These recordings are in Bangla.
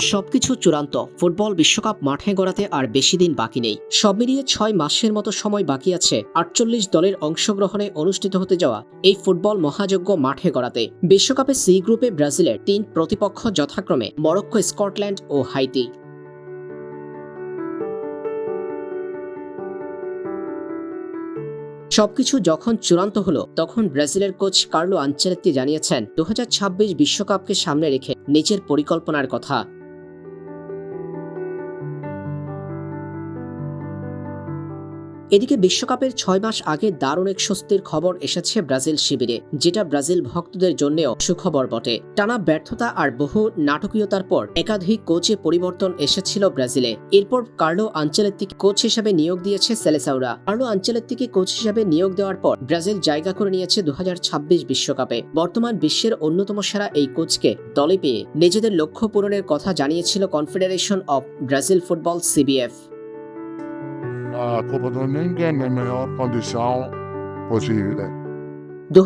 সবকিছু চূড়ান্ত। ফুটবল বিশ্বকাপ মাঠে গড়াতে আর বেশি দিন বাকি নেই। সব মিলিয়ে ছয় মাসের মতো সময় বাকি আছে আটচল্লিশ দলের অংশগ্রহণে অনুষ্ঠিত হতে যাওয়া এই ফুটবল মহাযজ্ঞ মাঠে গড়াতে। বিশ্বকাপে সি গ্রুপে ব্রাজিলের তিন প্রতিপক্ষ যথাক্রমে, মরক্কো, স্কটল্যান্ড ও হাইতি। সবকিছু যখন চূড়ান্ত হলো, তখন ব্রাজিলের কোচ কার্লো আঞ্চেলেত্তি জানিয়েছেন, দু বিশ্বকাপকে সামনে রেখে নিজের পরিকল্পনার কথা। এদিকে বিশ্বকাপের ছয় মাস আগে দারুণ এক স্বস্তির খবর এসেছে ব্রাজিল শিবিরে, যেটা ব্রাজিল ভক্তদের জন্যও সুখবর বটে। টানা ব্যর্থতা আর বহু নাটকীয়তার পর একাধিক কোচে পরিবর্তন এসেছিল ব্রাজিলে। এরপর কার্লো আঞ্চলেত্তিকে কোচ হিসেবে নিয়োগ দিয়েছে সেলেসাউরা। কার্লো আঞ্চলেত্তিকে কোচ হিসেবে নিয়োগ দেওয়ার পর ব্রাজিল জায়গা করে নিয়েছে দু বিশ্বকাপে। বর্তমান বিশ্বের অন্যতম সেরা এই কোচকে দলে পেয়ে নিজেদের লক্ষ্য পূরণের কথা জানিয়েছিল confederation of Brazil football CBF. A Copa do Mundo na melhor condição possível. দু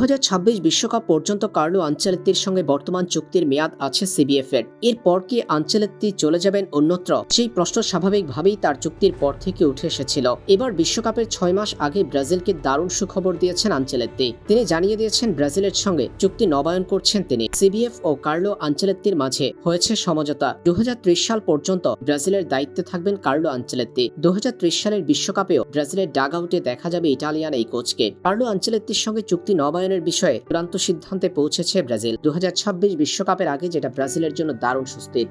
বিশ্বকাপ পর্যন্ত কার্লো আঞ্চলেত্তির সঙ্গে বর্তমান চুক্তির মেয়াদ আছে সিবিএফ এর এরপর কি আঞ্চলেত্তি চলে যাবেন অন্যত্র? সেই প্রশ্ন স্বাভাবিকভাবেই তার চুক্তির পর থেকে উঠে এসেছিল। এবার বিশ্বকাপের ছয় মাস আগে ব্রাজিলকে দারুণ সুখবর দিয়েছেন আঞ্চলেত্তি। তিনি জানিয়ে দিয়েছেন, ব্রাজিলের সঙ্গে চুক্তি নবায়ন করছেন তিনি। সিবিএফ ও কার্লো আঞ্চলেত্তির মাঝে হয়েছে সমঝোতা। দু হাজার ত্রিশ সাল পর্যন্ত ব্রাজিলের দায়িত্বে থাকবেন কার্লো আঞ্চলেত্তি। দু সালের বিশ্বকাপেও ব্রাজিলের ডাগ আউটে দেখা যাবে ইটালিয়ান এই কোচকে। কার্লো আঞ্চলেত্তির সঙ্গে চুক্তি নবায়নের বিষয়ে চূড়ান্ত সিদ্ধান্তে পৌঁছেছে ব্রাজিল। দু বিশ্বকাপের আগে যেটা ব্রাজিলের জন্য দারুণ সুস্থির